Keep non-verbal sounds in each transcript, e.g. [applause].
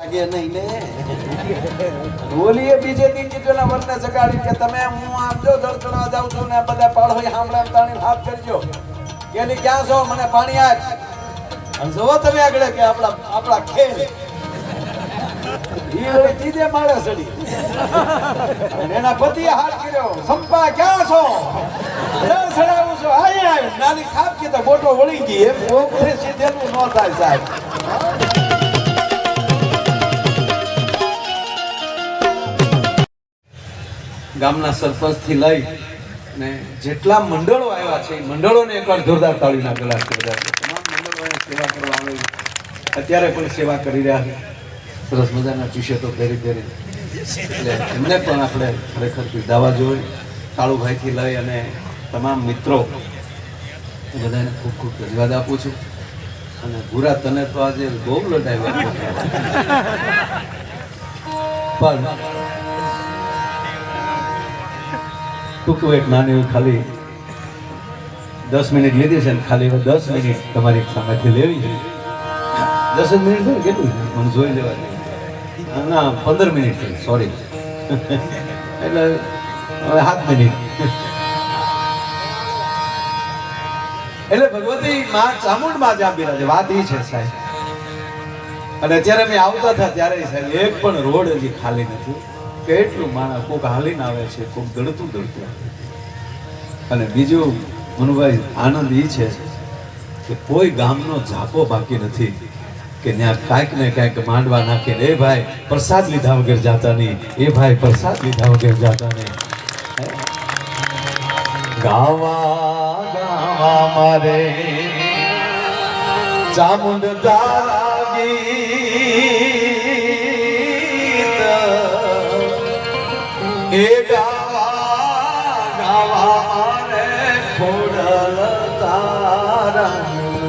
લાગે કે તમે હું આમ જો જાઉં છું ને બધા પાડો સાંભળે એમ તાણી હાથ કરજો કે ની ક્યાં છો? મને પાણી આપ અને તમે આગળ કે આપણા આપણા ખેલ. ઈ ચડી એના પતિએ હાથ કર્યો. સંપા, ક્યાં છો? સડાવું છું? આય. નાની ખાપ કીધા બોટો વળી ગઈ. એમ સીધેલું ન થાય સાહેબ. ગામના સરપંચથી લઈ ને જેટલા મંડળો આવ્યા છે, એ મંડળોને એકવાર જોરદાર તાળીના છે બધા. તમામ મંડળો સેવા કરવા આવે. અત્યારે પણ સેવા કરી રહ્યા છે. સરસ મજાના ટી શર્ટો પહેરી પહેરી. એટલે એમને પણ આપણે ખરેખર બિરદાવા જોઈએ. કાળુભાઈથી લઈ અને તમામ મિત્રો બધાને ખૂબ ખૂબ ધન્યવાદ આપું છું. અને ગુરા તને તો આજે બહુ લડાવ્યા પણ ટૂંકું એક નાની ખાલી દસ મિનિટ લીધી છે ને ખાલી દસ મિનિટ તમારી સામેથી લેવી છે. દસ મિનિટ ને? કેટલું મને જોઈ લેવા ના પંદર મિનિટ થઈ સોરી [laughs] એટલે હવે સાત મિનિટ. [laughs] એટલે ભગવતી માં ચામુંડમાં જ આપેલા છે. વાત એ છે સાહેબ. અને અત્યારે મેં આવતા હતા ત્યારે સાહેબ, એક પણ રોડ હજી ખાલી નથી. કેટલું માણસ કોક હાલીને આવે છે, કોક દડતું આવે અને બીજું મનુભાઈ, આનંદ એ છે કે કોઈ ગામનો ઝાપો બાકી નથી કે ત્યાં કાંઈક ને કાંઈક માંડવા નાખે એ ભાઈ, પ્રસાદ લીધા વગર જાતા નહીં. એ ભાઈ, પ્રસાદ લીધા વગર જાતા નહીં. ગાવા ગાવા મારે, ચામુંડ તારા એ ગાવા ગાવા મારે ખોડલ તારંગી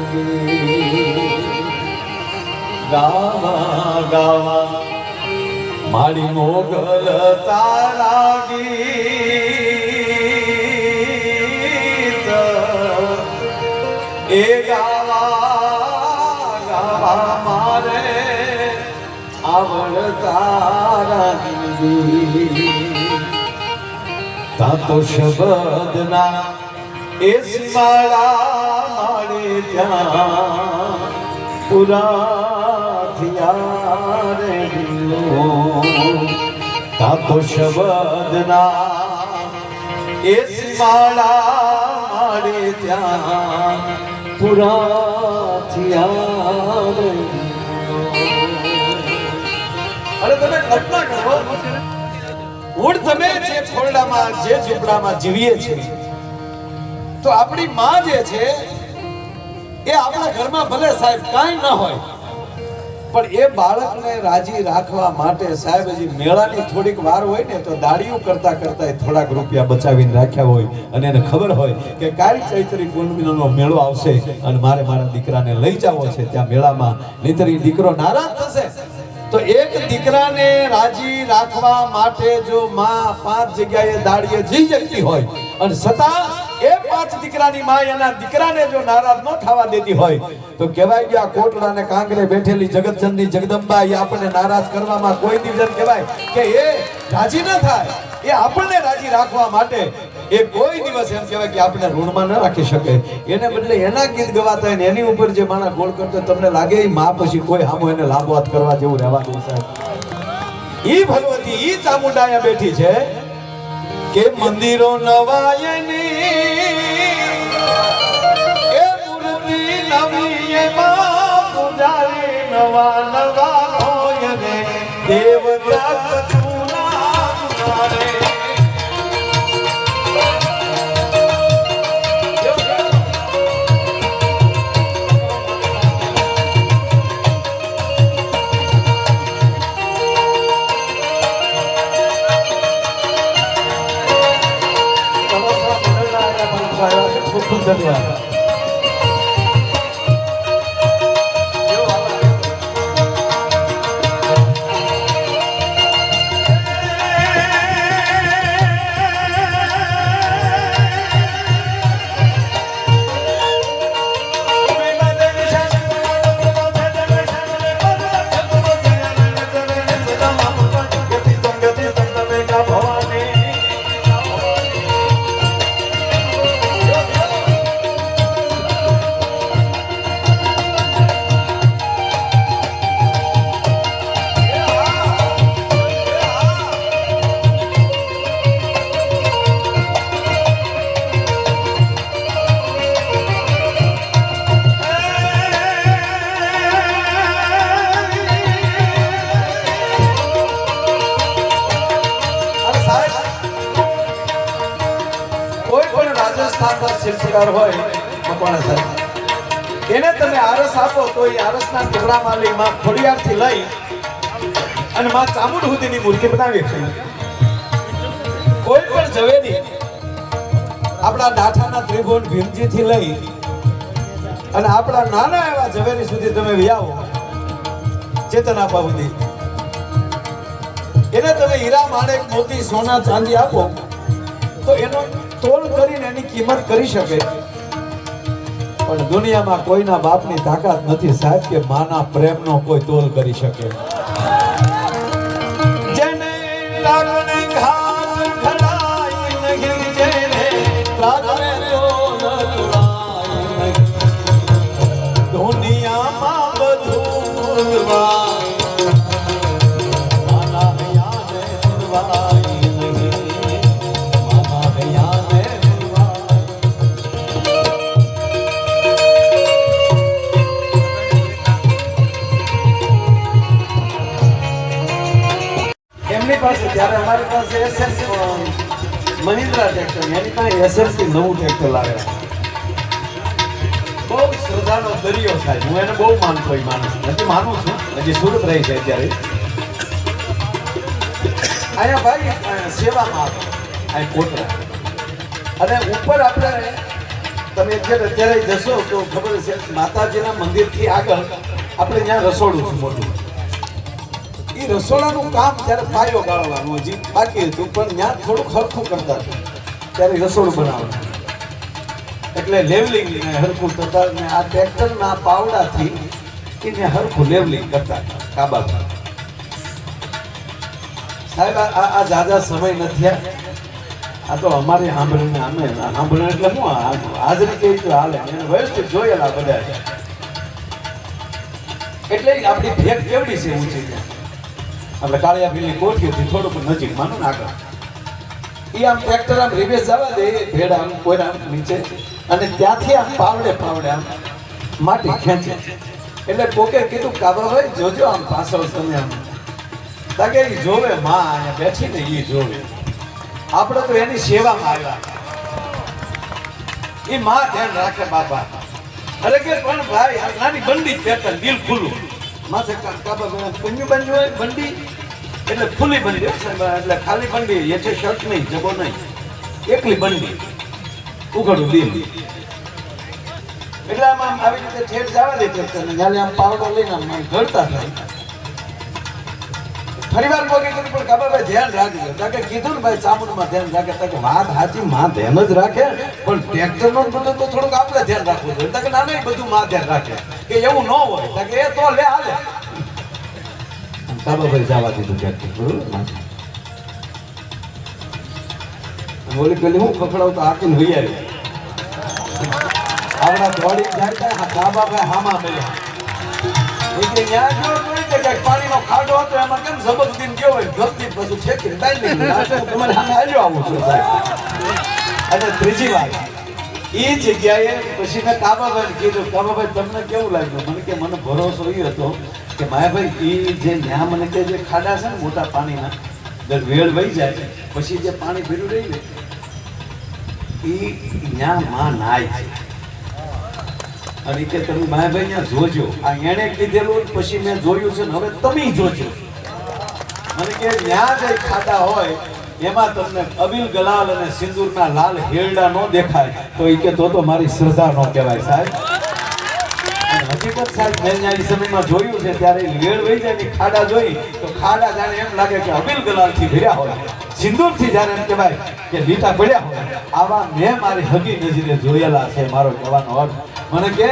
ગાવા ગાવા મારી મોગલ તારા ગીત. એ ગાવા ગાવા મારે આવડતા તા તો શબ્દના એ માળા મારે ત્યાં પુરા થયા રે દિલો તા તો શબ્દના એ માળા મારે ત્યાં પુરા થયા રે અરે તમે કલ્પના કરો મૂળ તમે જે ખોરડામાં, જે ઝૂંપડામાં જીવીએ છીએ, તો આપણી માં જે છે, એ આપણા ઘરમાં ભલે સાહેબ કાંઈ ન હોય, પણ એ બાળકને રાજી રાખવા માટે સાહેબ હજી મેળાની થોડીક વાર હોય ને, તો દાડિયું કરતા કરતા એ થોડાક રૂપિયા બચાવીને રાખ્યા હોય, અને એને ખબર હોય કે કાલ ચૈત્રી પૂર્ણિમાનો મેળો આવશે, અને મારે મારા દીકરાને લઈ જવો છે, ત્યાં મેળામાં નહીતરી દીકરો નારાજ થશે તો એક દીકરાને રાજી રાખવા માટે જો માં પાંચ જગ્યાએ દાડીએ જઈ જતી હોય અને છતાં એ પાંચ દીકરાની માં એના દીકરાને જો નારાજ ન થવા દેતી હોય, તો કહેવાય આ કોટડા ને કાંગરે બેઠેલી જગતચંદની જગદંબા એ આપણને નારાજ કરવામાં કોઈ દિવસ કહેવાય કે એ રાજી ન થાય. એ આપણને રાજી રાખવા માટે એ કોઈ દિવસ એમ કહેવાય કે આપણે ઋણમાં ન રાખી શકે. એને બદલે એના ગીત ગવાતા હોય ને એની ઉપર જે માણસ ગોળ કરતો તમને લાગે એ માં પછી કોઈ હામો એને લાભવાત કરવા જેવું રહેવા દે સાહેબ ઈ ભગવતી, ઈ ચામુંડા બેઠી છે કે મંદિરો નવાયની ખૂબ ખૂબ રાજસ્થાનના શિલ્પકાર હોય, મકવાણા સાહેબ. એને તમે આરસ આપો તો એ આરસના ટુકડામાં લઈ માં ખોડિયારથી લઈ અને માં ચામુંડ સુધીની મૂર્તિ બનાવી છે. કોઈ પણ ઝવેરી આપણા ડાઠાના ત્રિભુવન ભીમજીથી લઈ અને આપણા નાના એવા ઝવેરી સુધી તમે વ્યાવો, ચેતન આપવા એને તમે હીરા, માણેક, મોતી, સોના, ચાંદી આપો, તો એનો તોલ કરીને એની કિંમત કરી શકે. પણ દુનિયામાં કોઈના બાપની તાકાત નથી સાહેબ કે માના પ્રેમનો કોઈ તોલ કરી શકે. પાસે ભાઈ સેવામાં આવે અહીં કોટરા. અને ઉપર આપણે તમે અત્યારે અત્યારે જશો તો ખબર છે માતાજીના મંદિરથી આગળ આપણે ત્યાં રસોડું છું મોટું. એ રસોડાનું કામ ત્યારે પાયો ગાળવાનું હજી બાકી હતું, પણ ત્યાં થોડુંક હરખું કરતા હતા. ત્યારે રસોડું બનાવવાનું. એટલે લેવલિંગ હરખું થતા ને આ ટ્રેક્ટરના પાવડાથી એને હરખું લેવલિંગ કરતા કાબામાં. સાહેબ, આ જાજા સમય નથી આ તો અમારે સાંભળીને અમે સાંભળીને એટલે હું હાજરી કેવી રીતે હાલે? એને વ્યવસ્થિત જોયેલા બધા એટલે આપણી ભેગ કેવડી છે ઊંચી આપણે કાળિયા ભીલની કોઠીઓથી થોડુંક નજીક, માનો ને આગળ. એ આમ ટ્રેક્ટર આમ રિવેસ જવા દે, ભેડ આમ કોઈ આમ નીચે. અને ત્યાંથી આમ પાવડે પાવડે આમ માટી ખેંચે. એટલે કોકે કીધું કાબાભાઈ જોજો આમ પાછળ તમે આમ. તાકે એ જોવે, માં, અહીંયા બેઠી ને એ જોવે. આપણે તો એની સેવામાં આવ્યા. એ માં ધ્યાન રાખે બાપા. અરે કે પણ ભાઈ નાની બંડી જ દિલ ખુલ્લું. માથે કાબા પુંજુ બંજુ હોય, બંડી? એટલે ખુલ્લી બંડી એટલે ખાલી બંડી હેઠે શર્ટ નહીં, જબો નહીં. એકલી બંડી. ઉઘડું દિલ એટલે આમ આવી રીતે ઠેઠ જવા દે છે આમ પાવડો લઈને આમ ઘડતા થાય. ફરી વાર કોકે કીધું પણ કાબાભાઈ ધ્યાન રાખજો. તાકે કીધું ને ભાઈ ચામુંડમાં ધ્યાન રાખે. તાકે વાત સાચી, માં ધ્યાન જ રાખે. પણ ટ્રેક્ટરનો ને બધું તો થોડુંક આપણે ધ્યાન રાખવું જોઈએ. તાકે ના બધું માં ધ્યાન રાખે. કે એવું ન હોય. તાકે એ તો લે, હાલે. કાબાભાઈ જવા દીધું ટ્રેક્ટર. ઓલી પેલી હું પકડાવ તો આકીને હોઈ આવી. આપણા દોડી જાય ત્યાં હા કાબાભાઈ હામા મળ્યા એટલે અને ત્રીજી વાત એ જગ્યાએ પછી મેં કાબાભાઈ કીધું કાબાભાઈ તમને કેવું લાગ્યું? મને કે, મને ભરોસો એ હતો કે માયાભાઈ એ જે ન્યા મને કે જે ખાડા છે ને મોટા પાણીના, દર વેળ વહી જાય પછી જે પાણી ભીરું રહી ને એ ન્યા માં નાય છે. અને કે તમે માયાભાઈ ને જોજો. આ એણે કીધેલું પછી મેં જોયું છે ને હવે તમે જોજો. મને કે ત્યાં જે ખાતા હોય, એમાં તમને અબિલ ગલાલ અને સિંદૂરના લાલ હેરડા ન દેખાય. તો એ કે તો તો મારી શ્રદ્ધા ન કહેવાય સાહેબ. હકીકત સાહેબ, મેં ત્યાં સમયમાં જોયું છે, ત્યારે વેળ વહી જાય ખાડા જોઈ, તો ખાડા જાણે એમ લાગે કે અબીલ ગલાલથી ભર્યા હોય. સિંદૂરથી જ્યારે એમ કહેવાય કે લીટા પડ્યા હોય, આવા મેં મારી હગી નજરે જોયેલા છે, મારો કહેવાનો અર્થ. મને કે,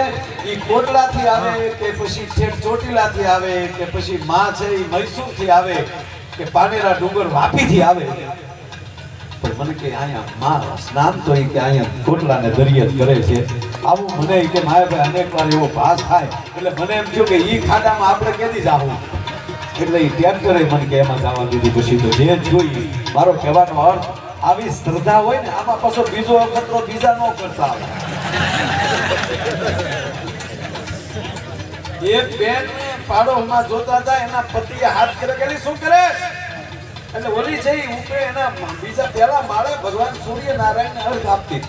ઈ કોટલાથી આવે કે પછી છેક ચોટીલાથી આવે કે પછી માં છે ઈ મૈસૂરથી આવે કે પાનેરા ડુંગર વાપીથી આવે. પણ મને કે અહીંયા માં સ્નાન તો એ કે અહીંયા કોટલાને દરિયે જ કરે છે. આવું મને કે માયાભાઈ અનેક વાર એવો ભાસ થાય. એટલે મને એમ થયું કે ઈ ખાડામાં આપણે કેદી જાવું એટલે ઈ કરે મને કે એમાં જવા દીધું પછી તો જે જોઈ. મારો કહેવાનો અર્થ આવી શ્રદ્ધા હોય ને આમાં પાછો બીજો અખતરો બીજા ન કરતા એક બેન પાડોમાં જોતા હતા એના પતિએ હાથ કરે કે "અલી, શું કરે? એટલે ઓલી જઈ ઉપરે એના બીજા પેલા માળે ભગવાન સૂર્ય નારાયણ અર્ઘ આપતી.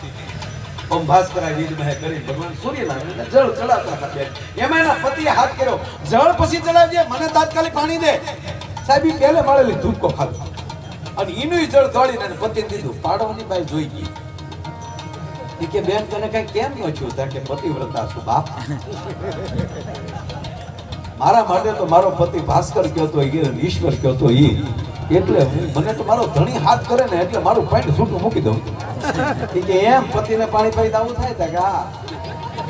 એને દીધું. મારા માટે તો મારો પતિ ભાસ્કર કયો તો ઈશ્વર કયો તો ઈ. એટલે મને તો મારો ધણી હાથ કરે ને, એટલે મારું પાણી છૂટું મૂકી દઉં. કે એમ પતિને પાણી પાઈ દાવું થાય તા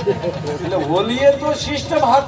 એટલે હોલીએ તો સિસ્ટમ હાથ